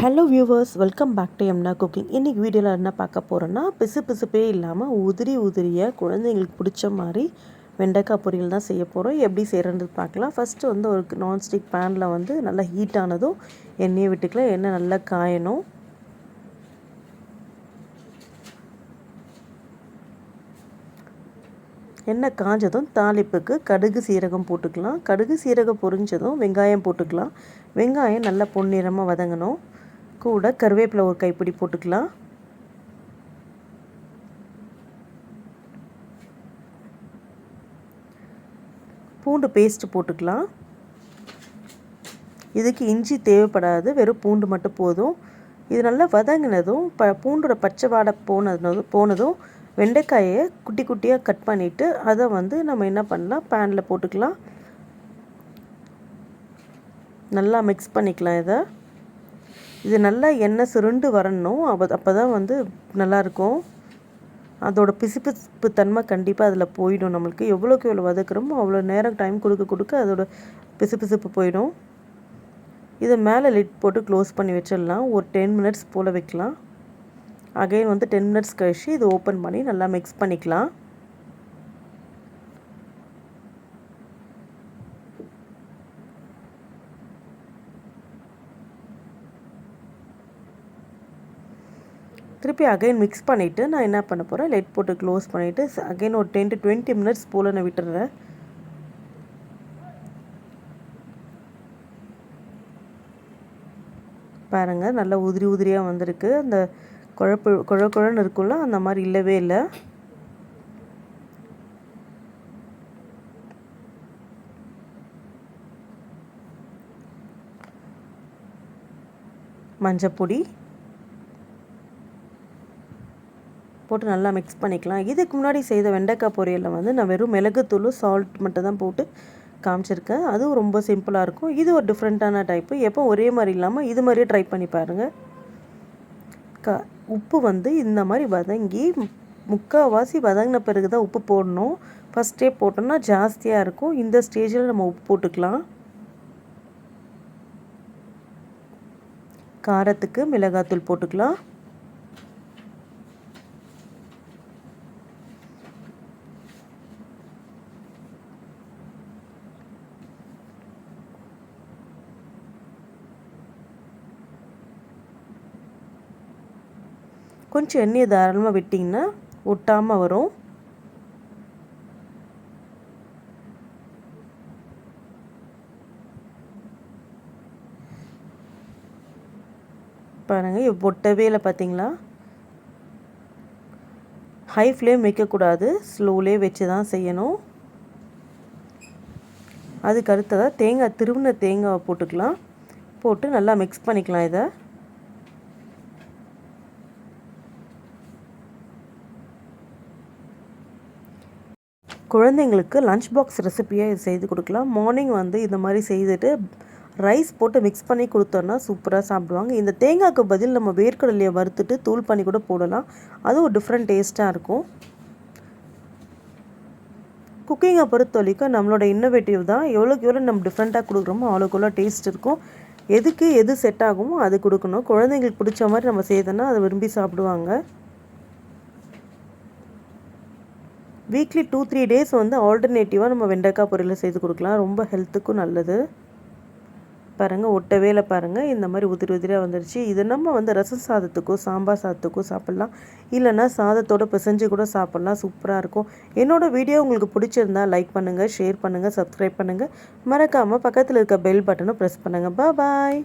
Hello viewers welcome back to எம்னா cooking இன்றைக்கி வீடியோவில் என்ன பார்க்க போகிறோன்னா பிசு பிசுப்பே இல்லாமல் உதிரி உதிரியாக குழந்தைங்களுக்கு பிடிச்ச மாதிரி வெண்டைக்காய் பொரியல் தான் செய்ய போகிறோம் எப்படி செய்கிறன்றது பார்க்கலாம். ஃபஸ்ட்டு வந்து ஒரு நான்ஸ்டிக் பேனில் வந்து நல்லா ஹீட் ஆனதும் எண்ணெயை விட்டுக்கலாம். எண்ணெய் நல்லா காயணும். எண்ணெய் காஞ்சதும் தாளிப்புக்கு கடுகு சீரகம் போட்டுக்கலாம். கடுகு சீரகம் பொரிஞ்சதும் வெங்காயம் போட்டுக்கலாம். வெங்காயம் நல்லா பொன்னிறமாக வதங்கணும். கூட கருவேப்பிலை ஒரு கைப்பிடி போட்டுக்கலாம். பூண்டு பேஸ்ட்டு போட்டுக்கலாம். இதுக்கு இஞ்சி தேவைப்படாது வெறும் பூண்டு மட்டும் போதும். இது நல்லா வதங்கினதும் ப பூண்டோட பச்சை வாடை போனதும் போனதும் வெண்டைக்காயை குட்டி குட்டியாக கட் பண்ணிவிட்டு அதை வந்து நம்ம என்ன பண்ணலாம் பேனில் போட்டுக்கலாம். நல்லா மிக்ஸ் பண்ணிக்கலாம் இதை. இது நல்லா எண்ணெய் சுருண்டு வரணும். அப்போ அப்போ தான் வந்து நல்லாயிருக்கும் அதோட பிசுபிசுப்பு தன்மை கண்டிப்பாக அதில் போயிடும் நம்மளுக்கு. எவ்வளோக்கு எவ்வளோ வதக்குறோமோ அவ்வளோ நேரம் டைம் கொடுக்க கொடுக்க அதோட பிசுபிசுப்பு போயிடும். இதை மேலே லிட் போட்டு க்ளோஸ் பண்ணி வச்சிடலாம். ஒரு டென் மினிட்ஸ் போல் வைக்கலாம். அகைன் வந்து டென் மினிட்ஸ் கழிச்சு இது ஓப்பன் பண்ணி நல்லா மிக்ஸ் பண்ணிக்கலாம். திருப்பி அகைன் மிக்ஸ் பண்ணிவிட்டு நான் என்ன பண்ண போகிறேன் லைட் போட்டு க்ளோஸ் பண்ணிவிட்டு அகைன் ஒரு டென் டு டுவெண்ட்டி மினிட்ஸ் போல் நான் விட்டுறேன். பாருங்கள் நல்லா உதிரி உதிரியாக வந்திருக்கு. அந்த குழப்பு குழ குழன்னு இருக்கும்ல அந்த மாதிரி இல்லவே இல்லை. மஞ்சப்பொடி. போட்டு நல்லா மிக்ஸ் பண்ணிக்கலாம். இதுக்கு முன்னாடி செய்த வெண்டைக்காய் பொரியலில் வந்து நான் வெறும் மிளகுத்தூள் சால்ட் மட்டும் தான் போட்டு காமிச்சிருக்கேன். அதுவும் ரொம்ப சிம்பிளாக இருக்கும். இது ஒரு டிஃப்ரெண்ட்டான டைப்பு எப்போ ஒரே மாதிரி இல்லாமல் இது மாதிரியே ட்ரை பண்ணி பாருங்கள் க உப்பு வந்து இந்த மாதிரி வதங்கி முக்கால்வாசி வதங்கின பிறகு தான் உப்பு போடணும். ஃபஸ்ட்டே போட்டோம்னா ஜாஸ்தியாக இருக்கும். இந்த ஸ்டேஜில் நம்ம உப்பு போட்டுக்கலாம். காரத்துக்கு மிளகாத்தூள் போட்டுக்கலாம். கொஞ்சம் எண்ணெயை தாராளமாக விட்டிங்கன்னா ஒட்டாமல் வரும். பாருங்கள் ஒட்டவே இல்லை பார்த்தீங்களா ஹை ஃப்ளேம் வைக்கக்கூடாது. ஸ்லோலே வச்சு தான் செய்யணும். அதுக்கு அடுத்ததாக தேங்காய் திருவின தேங்காவை போட்டுக்கலாம். போட்டு நல்லா மிக்ஸ் பண்ணிக்கலாம் இதை. குழந்தைங்களுக்கு லஞ்ச் பாக்ஸ் ரெசிப்பியாக இது செய்து கொடுக்கலாம். மார்னிங் வந்து இந்த மாதிரி செய்துட்டு ரைஸ் போட்டு மிக்ஸ் பண்ணி கொடுத்தோன்னா சூப்பராக சாப்பிடுவாங்க. இந்த தேங்காய்க்கு பதில் நம்ம வேர்க்கடலையை வறுத்துட்டு தூள் பண்ணி கூட போடலாம். அதுவும் ஒரு டிஃப்ரெண்ட் டேஸ்ட்டாக இருக்கும். குக்கிங்கை பொறுத்த வரைக்கும் நம்மளோட இன்னோவேட்டிவ் தான். எவ்வளோக்கு எவ்வளோ நம்ம டிஃப்ரெண்ட்டாக கொடுக்குறோமோ அவ்வளோக்கு டேஸ்ட் இருக்கும். எதுக்கு எது செட் ஆகுமோ அது கொடுக்கணும். குழந்தைங்களுக்கு பிடிச்ச மாதிரி நம்ம செய்தோன்னா அதை விரும்பி சாப்பிடுவாங்க. வீக்லி டூ த்ரீ டேஸ் வந்து ஆல்டர்னேட்டிவாக நம்ம வெண்டைக்காய் பொரியல் செய்து கொடுக்கலாம். ரொம்ப ஹெல்த்துக்கும் நல்லது. பாருங்கள் ஒட்ட வேலை பாருங்கள் இந்த மாதிரி உதிரி உதிரியாக வந்துடுச்சு இது நம்ம வந்து ரசம் சாதத்துக்கோ சாம்பார் சாதத்துக்கோ சாப்பிட்லாம். இல்லைனா சாதத்தோடு பிசைஞ்சு கூட சாப்பிட்லாம். சூப்பராக இருக்கும். என்னோடய வீடியோ உங்களுக்கு பிடிச்சிருந்தா லைக் பண்ணுங்கள் ஷேர் பண்ணுங்கள் சப்ஸ்கிரைப் பண்ணுங்கள் மறக்காமல் பக்கத்தில் இருக்க பெல் பட்டனை ப்ரெஸ் பண்ணுங்கள் பாய்